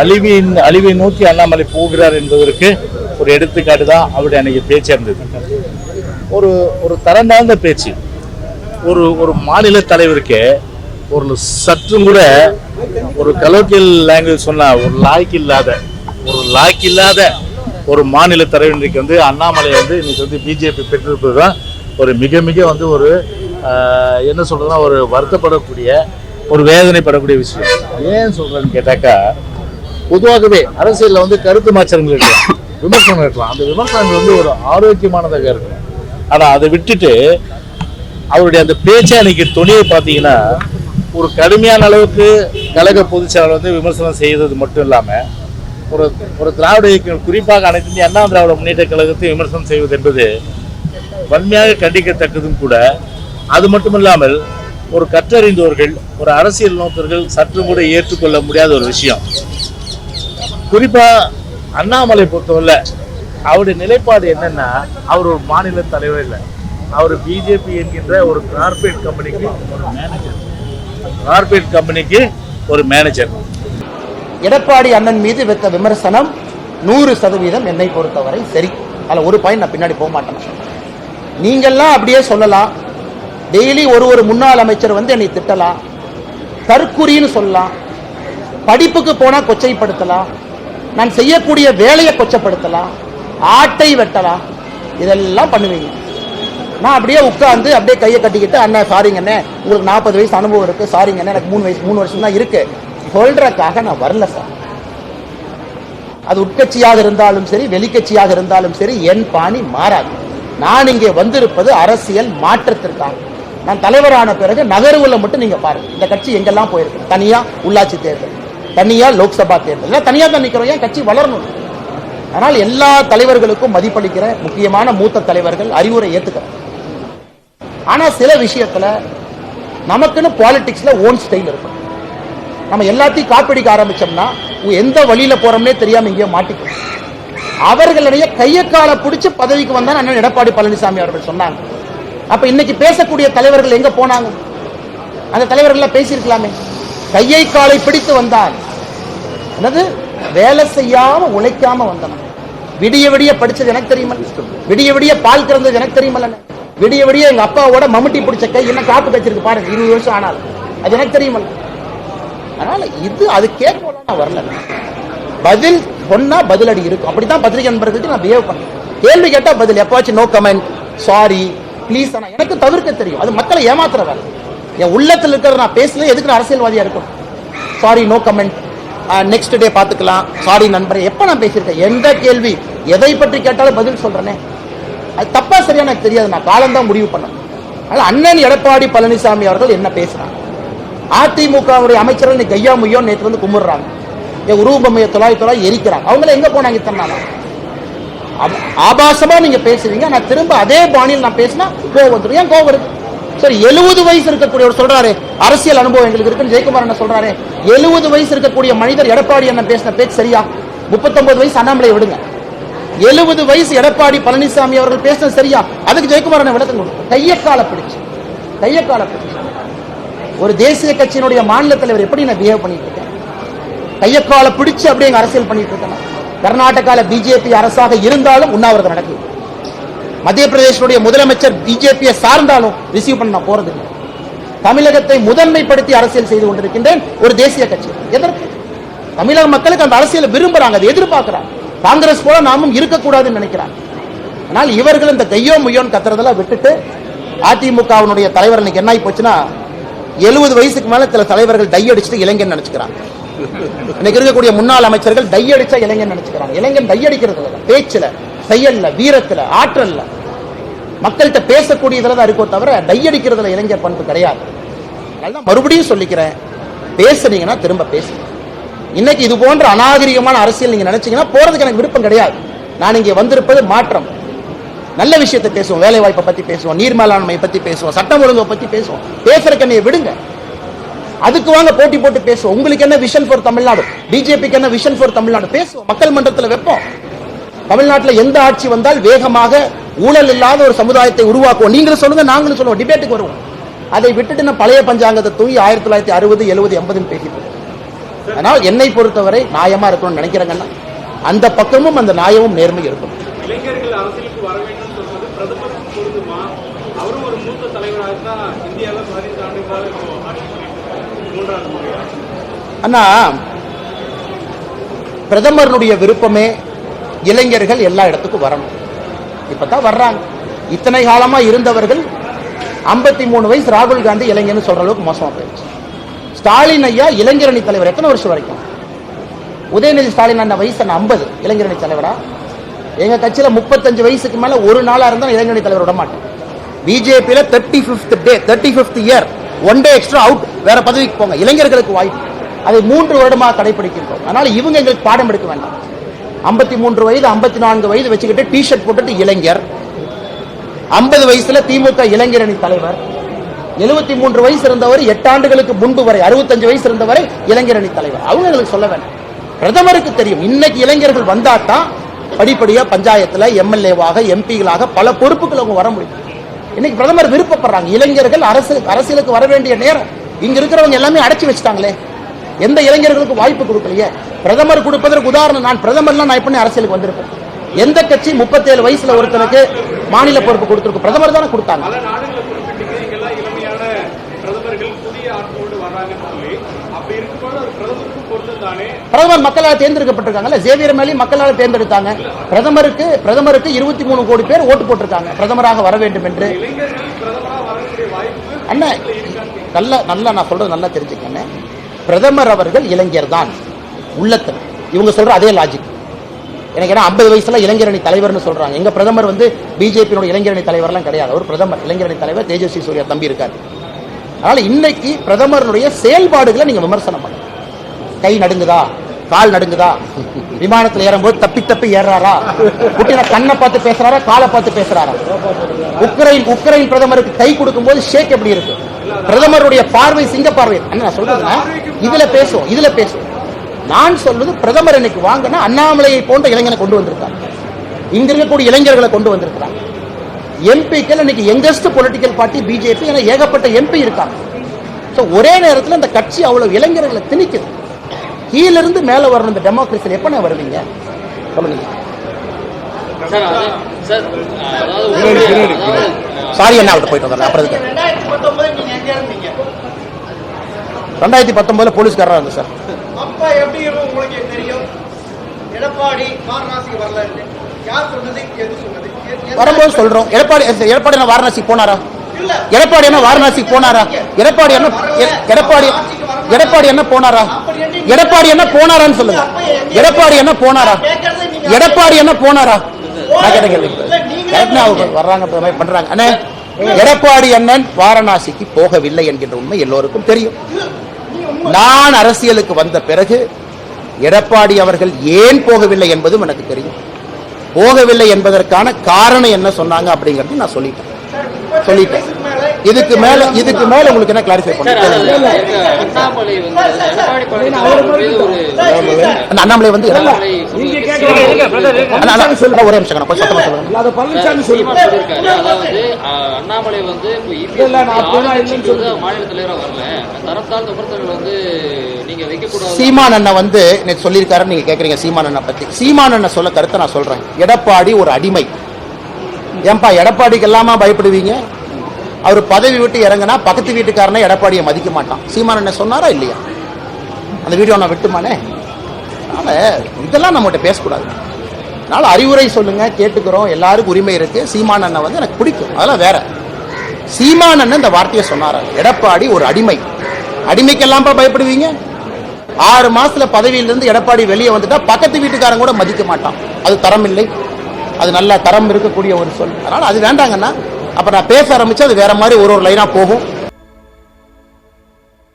அழிவின் அழிவை நோக்கி அண்ணாமலை போகிறார் என்பதற்கு ஒரு எடுத்துக்காட்டு தான் அவருடைய அன்னைக்கு பேச்சு இருந்தது. ஒரு ஒரு தரந்தாழ்ந்த பேச்சு. ஒரு ஒரு மாநில தலைவருக்கு ஒரு சற்றும் கூட ஒரு கலோக்கியல் லாங்குவேஜ் சொன்னால் ஒரு லாய்க்கு இல்லாத ஒரு லாய்க்கு இல்லாத ஒரு மாநில தலைவர் இன்றைக்கு வந்து அண்ணாமலை வந்து இன்னைக்கு வந்து பிஜேபி பெற்றிருப்பது தான் ஒரு மிக மிக வந்து ஒரு என்ன சொல்றதுன்னா ஒரு வருத்தப்படக்கூடிய ஒரு வேதனைப்படக்கூடிய விஷயம். ஏன் சொல்றேன்னு கேட்டாக்கா பொதுவாகவே அரசியலில் வந்து கருத்து மாற்றங்கள் இருக்கலாம். விமர்சனம் இருக்கலாம். அந்த விமர்சனங்கள் வந்து ஒரு ஆரோக்கியமானதாக இருக்கலாம். ஆனால் அதை விட்டுட்டு அவருடைய அந்த பேச்சை அன்னைக்கு துணியை பார்த்தீங்கன்னா ஒரு கடுமையான அளவுக்கு கழக பொதுச்செயலாளர் வந்து விமர்சனம் செய்தது மட்டும் இல்லாமல் ஒரு ஒரு திராவிட இயக்கம் குறிப்பாக அனைத்து இந்திய அண்ணா திராவிட முன்னேற்ற கழகத்தை விமர்சனம் செய்வது என்பது வன்மையாக கண்டிக்கத்தக்கதும் கூட. அது மட்டும் இல்லாமல் ஒரு கற்றறிந்தவர்கள் ஒரு அரசியல் நோக்கர்கள் சற்று கூட ஏற்றுக்கொள்ள முடியாத ஒரு விஷயம். குறிப்பா அண்ணாமலை பொறுத்தவரை அவருடைய நிலைப்பாடு என்னன்னா அவர் ஒரு மாநில தலைவர் இல்லை. அவர் பிஜேபி என்கின்ற ஒரு கார்பரேட் கம்பெனிக்கு ஒரு மேனேஜர் கார்பரேட் கம்பெனிக்கு ஒரு மேனேஜர் எடப்பாடி அண்ணன் மீது வைத்த விமர்சனம் நூறு சதவீதம் என்னை பொறுத்தவரை சரி. அதில் ஒரு பாயிண்ட் நான் பின்னாடி போக மாட்டேன். நீங்கள்லாம் அப்படியே சொல்லலாம். டெய்லி ஒரு ஒரு முன்னாள் அமைச்சர் வந்து என்னை திட்டலாம். தற்குறின்னு சொல்லலாம். படிப்புக்கு போனால் கொச்சைப்படுத்தலாம். நான் செய்யக்கூடிய வேலையை கொச்சப்படுத்தலாம் ஆட்டை வெட்டலாம் இதெல்லாம் பண்ணுவீங்க. நான் அப்படியே உட்கார்ந்து அப்படியே கையை கட்டிக்கிட்டு அண்ணன் சாரிங்க அண்ணே உங்களுக்கு நாற்பது வயசு அனுபவம் இருக்கு. சாரிங்க அண்ணே எனக்கு மூணு வயசு மூணு வருஷம் தான் இருக்கு. சொல்றதுக்காக நான் வரல சார். அது உட்கட்சியாக இருந்தாலும் சரி வெளிக்கட்சியாக இருந்தாலும் சரி என் பாணி மாறாது. நான் இங்கே வந்திருப்பது அரசியல் மாற்றத்திற்காக. நான் தலைவரான பிறகு நகர்வுல மட்டும் நீங்க பாருங்க. இந்த கட்சி எங்கெல்லாம் போயிருக்கு? தனியா உள்ளாட்சி தேர்தல். தனியா லோக்சபா தேர்தல். தனியா தான் நிக்கிறோம்? ஏன் கட்சி வளரணும்? ஆனால் எல்லா தலைவர்களுக்கும் மதிப்பளிக்கிற முக்கியமான மூத்த தலைவர்கள் அறிவுரை ஏத்துக்கிறேன் ஆனா சில விஷயத்துல நமக்குன்னு பாலிடிக்ஸ்ல ஓன் ஸ்டைல் இருக்கும். நம்ம எல்லாத்தையும் காப்பிடிக்க ஆரம்பிச்சோம்னா எந்த வழியில போறோம்னே தெரியாம இங்கேயோ மாட்டிக்கும் அவர்களுடைய கையை காலை பிடிச்சு பதவிக்கு வந்தா அண்ணன் எடப்பாடி பழனிசாமி அவர்கள் சொன்னாங்க. அப்ப இன்னைக்கு பேசக்கூடிய தலைவர்கள் எங்க போனாங்க? அந்த தலைவர்கள் பேசியிருக்கலாமே. கையை காலை பிடித்து வந்தால் என்னது? வேலை செய்யாம உழைக்காம வந்தன விடிய விடிய படிச்சது எனக்கு தெரியுமா? விடிய விடிய பால் கறந்தது எனக்கு தெரியுமல்ல விடிய விடிய எங்க அப்பாவோட மம்முட்டி பிடிச்ச கை என்ன காப்பு கச்சிருக்கு பாருங்க இருபது வருஷம் ஆனால் அது எனக்கு தெரியுமல்ல அதனால இது அது கேட்கல நான் வரல. பதில் சொன்னா பதிலடி இருக்கும். அப்படித்தான் பத்திரிகை நண்பர்களுக்கு நான் பிஹேவ் பண்ணேன். கேள்வி கேட்டா பதில். எப்பாச்சும் நோ கமெண்ட் சாரி ப்ளீஸ் ஆனா எனக்கு தவிர்க்க தெரியும். அது மக்களை ஏமாத்துற வேலை. என் உள்ளத்தில் இருக்கிற நான் பேசல எதுக்கு நான் அரசியல்வாதியா இருக்கணும்? Sorry no comment next day பார்த்துக்கலாம். சாரி நண்பரே எப்போ நான் பேசியிருக்கேன்? எந்த கேள்வி? எதை பற்றி கேட்டாலும் பதில் சொல்றேனே. அது தப்பா சரியா எனக்கு தெரியாது. நான் காலம் முடிவு பண்ணேன். அதனால அண்ணன் எடப்பாடி பழனிசாமி அவர்கள் என்ன பேசுகிறாங்க அதிமுகவுடைய அமைச்சர்கள் இன்னைக்கு கையா முய்யோ நேற்று வந்து கும்பிடுறாங்க. என் உருவமையை தொலாய் தொலாய் எரிக்கிறாங்க. அவங்கள எங்கே போனாங்க இத்தனை ஆபாசமாக நீங்கள் ஆபாசமா நீங்க பேசுவீங்க நான் திரும்ப அதே பாணியில் நான் பேசினா கோவம் வந்துடும் ஏன் கோவம் வருது? சரி எழுபது வயசு இருக்கக்கூடியவர் சொல்றாரு அரசியல் அனுபவம் எங்களுக்கு இருக்குன்னு ஜெயக்குமார் என்ன சொல்றாரு. எழுபது வயசு இருக்கக்கூடிய மனிதர் எடப்பாடி என்ன பேசின பேச்சு சரியா? முப்பத்தொன்பது வயசு அண்ணாமலை விடுங்க. எழுபது வயசு எடப்பாடி பழனிசாமி அவர்கள் பேசினது சரியா? அதுக்கு ஜெயக்குமார் என்ன விளக்கம் கொடுக்கும் கையக்கால பிடிச்சு. கையக்கால பிடிச்சு. ஒரு தேசிய கட்சியினுடைய மாநில தலைவர் எப்படி நான் பிஹேவ் பண்ணிட்டு இருக்கேன்? கையக்கால பிடிச்சு அப்படியே எங்க அரசியல் பண்ணிட்டு இருக்கேன். கர்நாடகால பிஜேபி அரசாக இருந்தாலும் உண்ணாவிரதம் நடக்குது மத்திய பிரதேசனுடைய முதலமைச்சர் பிஜேபியை சார்ந்தாலும் ரிசீவ் பண்ண நான் போறது இல்லை தமிழகத்தை முதன்மைப்படுத்தி அரசியல் செய்து கொண்டிருக்கின்றேன் ஒரு தேசிய கட்சி. எதற்கு? தமிழக மக்களுக்கு அந்த அரசியலை விரும்புறாங்க அதை எதிர்பார்க்கிறாங்க. காங்கிரஸ் போல நாமும் இருக்கக்கூடாதுன்னு நினைக்கிறாங்க. ஆனால் இவர்கள் இந்த கையோ முய்யோன்னு கத்துறதெல்லாம் விட்டுட்டு அதிமுகவினுடைய தலைவர் இன்னைக்கு என்ன ஆகி போச்சுன்னா எழுபது வயசுக்கு மேல சில தலைவர்கள் டை அடிச்சுட்டு இளைஞன் நினைச்சுக்கிறாங்க. இன்னைக்கு இருக்கக்கூடிய முன்னாள் அமைச்சர்கள் டை அடிச்சா இளைஞன் நினைச்சுக்கிறாங்க. இளைஞன் டை அடிக்கிறது பேச்சுல செயல்ல வீரத்துல ஆற்றல்ல. மக்கள்கிட்ட பேசக்கூடியதுல தான் இருக்கோ தவிர டை அடிக்கிறதுல இளைஞர் பண்பு கிடையாது. அதனால மறுபடியும் சொல்லிக்கிறேன் பேசுனீங்கன்னா திரும்ப பேசுங்க. இன்னைக்கு இது போன்ற அநாகரிகமான அரசியல் நீங்க நினைச்சீங்கன்னா போறதுக்கு எனக்கு விருப்பம் கிடையாது. நான் இங்கே வந்திருப்பது மாற்றம். நல்ல விஷயத்தை பேசுவோம் வேலை வாய்ப்பை பத்தி பேசுவோம் நீர் மேலாண்மை பத்தி பேசுவோம் சட்டம் ஒழுங்கை பத்தி பேசுவோம். பேசுற கண்ணியை விடுங்க. அதுக்கு வாங்க போட்டி போட்டு பேசுவோம். உங்களுக்கு என்ன விஷன் ஃபார் தமிழ்நாடு? பிஜேபிக்கு என்ன விஷன் ஃபார் தமிழ்நாடு? பேசுவோம். மக்கள் மன்றத்தில் வைப்போம். தமிழ்நாட்டில் எந்த ஆட்சி வந்தால் வேகமாக ஊழல் இல்லாத ஒரு சமுதாயத்தை உருவாக்குவோம். நீங்களும் சொல்லுங்க நாங்களும் சொல்லுவோம். டிபேட்டுக்கு வருவோம். அதை விட்டுட்டு நான் பழைய பஞ்சாங்கத்தை தூங்கி ஆயிரத்தி தொள்ளாயிரத்தி அறுபது எழுபது எண்பதுன்னு பேசிட்டு. அதனால் என்னை பொறுத்தவரை நியாயமா இருக்கணும்னு நினைக்கிறேங்கன்னா அந்த பக்கமும் அந்த நியாயமும் நேர்மை இருக்கணும் இளைஞர்கள் அரசியலுக்கு வர வேண்டும் சொல்வது பிரதமருக்கு பொருந்துமா அவரும் ஒரு மூத்த தலைவராக தான் இந்தியாவில் பதினைந்து ஆண்டுகளாக இப்போ ஆட்சி பண்ணிட்டு மூன்றாவது முறையா? அண்ணா பிரதமருடைய விருப்பமே இளைஞர்கள் எல்லா இடத்துக்கும் வரணும். இப்பதான் வர்றாங்க. இத்தனை காலமா இருந்தவர்கள் 53 மூணு வயசு ராகுல் காந்தி இளைஞர்னு சொல்ற அளவுக்கு மோசமா போயிடுச்சு. ஸ்டாலின் ஐயா இளைஞரணி தலைவர் எத்தனை வருஷம் வரைக்கும்? உதயநிதி ஸ்டாலின் அண்ணன் வயசு என்ன ஐம்பது இளைஞரணி தலைவரா? எங்க கட்சியில முப்பத்தஞ்சு வயசுக்கு மேல ஒரு நாளா இருந்தா இளைஞரணி தலைவர் விட மாட்டேன். பிஜேபியில thirty fifth day thirty fifth year one day extra out வேற பதவிக்கு போங்க. இளைஞர்களுக்கு வாய்ப்பு. அதை மூன்று வருடமாக கடைபிடிக்கின்றோம். அதனால இவங்க எங்களுக்கு பாடம் எடுக்க வேண்டாம். ஐம்பத்தி மூன்று வயது ஐம்பத்தி நான்கு வயது வச்சுக்கிட்டு டி ஷர்ட் போட்டுட்டு இளைஞர். ஐம்பது வயசுல திமுக இளைஞரணி தலைவர். எழுபத்தி மூன்று வயசு இருந்தவர் எட்டு ஆண்டுகளுக்கு முன்பு வரை அறுபத்தஞ்சு வயசு இருந்தவரை இளைஞரணி தலைவர். அவங்க எங்களுக்கு சொல்ல வேண்டாம் பிரதமருக்கு தெரியும். இன்னைக்கு இளைஞர்கள் வந்தா தான் படிப்படியா பஞ்சாயத்துல எம்எல்ஏவாக எம்பிகளாக பல பொறுப்புகள் அவங்க வர முடியும். இன்னைக்கு பிரதமர் விருப்பப்படுறாங்க. இளைஞர்கள் அரசு அரசியலுக்கு வர வேண்டிய நேரம். இங்க இருக்கிறவங்க எல்லாமே அடைச்சி வச்சுட்டாங்களே. எந்த இளைஞர்களுக்கு வாய்ப்பு கொடுக்கலையே. பிரதமர் கொடுப்பதற்கு உதாரணம் நான் பிரதமர்லாம் நான் எப்படி அரசியலுக்கு வந்திருப்பேன். எந்த கட்சி 37 வயசுல ஒருத்தனுக்கு மாநில பொறுப்பு கொடுத்திருக்கு? பிரதமர் தானே கொடுத்தாங்க. பிரதமர் மக்களால் தேர்ந்தெடுக்கப்பட்டிருக்காங்கல்ல? ஜேவியர் மேலே மக்களால் தேர்ந்தெடுத்தாங்க. பிரதமருக்கு பிரதமருக்கு இருபத்தி மூணு கோடி பேர் ஓட்டு போட்டிருக்காங்க. பிரதமராக வர வேண்டும் என்று. அண்ணன் நல்லா நல்லா நான் சொல்றது நல்லா தெரிஞ்சுக்கண்ணே பிரதமர் அவர்கள் இளைஞர் தான். உள்ளத்தில் இவங்க சொல்ற அதே லாஜிக் எனக்கு ஏன்னா ஐம்பது வயசுல இளைஞரணி தலைவர்னு சொல்றாங்க. எங்க பிரதமர் வந்து பிஜேபியோட இளைஞரணி தலைவர்லாம் கிடையாது. அவர் பிரதமர் இளைஞரணி தலைவர் தேஜஸ்வி சூர்யா தம்பி இருக்காரு. அதனால இன்னைக்கு பிரதமருடைய செயல்பாடுகளை நீங்க விமர்சனம் பண்ணுங்க. கை நடுங்குதா? கால் நடுங்குதா? விமானத்துல ஏறும்போது தப்பி தப்பி ஏறாரா புட்டின கண்ணை பார்த்து பேசுறாரா? காலை பார்த்து பேசுறாரா? உக்ரைன் உக்ரைன் பிரதமருக்கு கை கொடுக்கும்போது ஷேக் எப்படி இருக்கு? பிரதமருடைய பார்வை சிங்க பார்வை. நான் சொல்றதுன்னா இதுல பேசுவோம் இதுல பேசுவோம். நான் சொல்றது பிரதமர் இன்னைக்கு வாங்கினா அண்ணாமலையை போன்ற இளைஞனை கொண்டு வந்திருக்காங்க இங்க இருக்கக்கூடிய இளைஞர்களை கொண்டு வந்திருக்கிறாங்க எம்பிக்கள் இன்னைக்கு யங்கஸ்ட் பொலிட்டிக்கல் பார்ட்டி பிஜேபி என ஏகப்பட்ட எம்பி இருக்காங்க. ஸோ ஒரே நேரத்தில் இந்த கட்சி அவ்வளவு இளைஞர்களை திணிக்குது. கீழ இருந்து மேல வரணும் இந்த டெமோக்ரஸியில் எப்ப நான் வருவீங்க? சொல்லுங்க சார் என்ன அவர்கிட்ட போயிட்டு வந்தேன் அப்புறம். ரெண்டாயிரத்தி பத்தொன்பதுல போலீஸ்காரராக இருந்தேன் சார். அப்ப எப்படி இருக்கும் உங்களுக்கு தெரியும்? எடப்பாடி வாரணாசி வரலன்னு யார் சொன்னது? எது சொன்னது? வரும்போது சொல்றோம். எடப்பாடி எடப்பாடி என்ன வாரணாசி போனாரா? எடப்பாடி என்ன வாரணாசி போனாரா? எடப்பாடி என்ன எடப்பாடி எடப்பாடி என்ன போனாரா? எடப்பாடி என்ன போனாரான்னு சொல்லுங்க. எடப்பாடி என்ன போனாரா? எடப்பாடி என்ன போனாரா? நான் கேட்ட கேள்வி. வர்றாங்க பண்றாங்க. அண்ணே எடப்பாடி அண்ணன் வாரணாசிக்கு போகவில்லை என்கின்ற உண்மை எல்லோருக்கும் தெரியும். நான் அரசியலுக்கு வந்த பிறகு எடப்பாடி அவர்கள் ஏன் போகவில்லை என்பதும் எனக்கு தெரியும். போகவில்லை என்பதற்கான காரணம் என்ன சொன்னாங்க அப்படிங்கறது நான் சொல்லிட்டேன். சொல்லிட்டேன். இதுக்கு மேல இதுக்கு மேல உங்களுக்கு என்ன கிளாரிஃபை அண்ணாமலை வந்து சொல்லுங்க, ஒரே நிமிஷம் சத்தமா அஹ், அண்ணாமலை வந்து மாநில தலைவரா வரல. தரத்தால் விமர்சனங்கள் வந்து நீங்க வைக்கக்கூடாது. சீமான் அண்ணன் வந்து நேற்று சொல்லியிருக்காரு நீங்க கேக்குறீங்க சீமான் அண்ணன் பத்தி. சீமான் அண்ணன் சொல்ல கருத்தை நான் சொல்றேன். எடப்பாடி ஒரு அடிமை. ஏன்பா எடப்பாடிக்கு எல்லாமா பயப்படுவீங்க? அவர் பதவி விட்டு இறங்கினா பக்கத்து வீட்டுக்காரனே எடப்பாடியை மதிக்க மாட்டான். சீமான் என்ன சொன்னாரா இல்லையா? அந்த வீடியோ நான் விட்டுமானே? அதனால் இதெல்லாம் நம்மகிட்ட பேசக்கூடாது. அதனால் அறிவுரை சொல்லுங்கள் கேட்டுக்கிறோம் எல்லாருக்கும் உரிமை இருக்குது சீமான் அண்ணன் வந்து எனக்கு பிடிக்கும். அதெல்லாம் வேற. சீமான் அண்ணன் இந்த வார்த்தையை சொன்னாரா? எடப்பாடி ஒரு அடிமை. அடிமைக்கெல்லாம்ப்பா பயப்படுவீங்க? ஆறு மாசத்துல பதவியிலிருந்து எடப்பாடி வெளியே வந்துட்டா பக்கத்து வீட்டுக்காரன் கூட மதிக்க மாட்டான். அது தரம் இல்லை அது நல்ல தரம் இருக்கக்கூடிய ஒரு சொல். அதனால அது வேண்டாங்கன்னா அப்போ நான் பேச ஆரம்பிச்சு அது வேற மாதிரி ஒரு ஒரு லைனாக போகும்.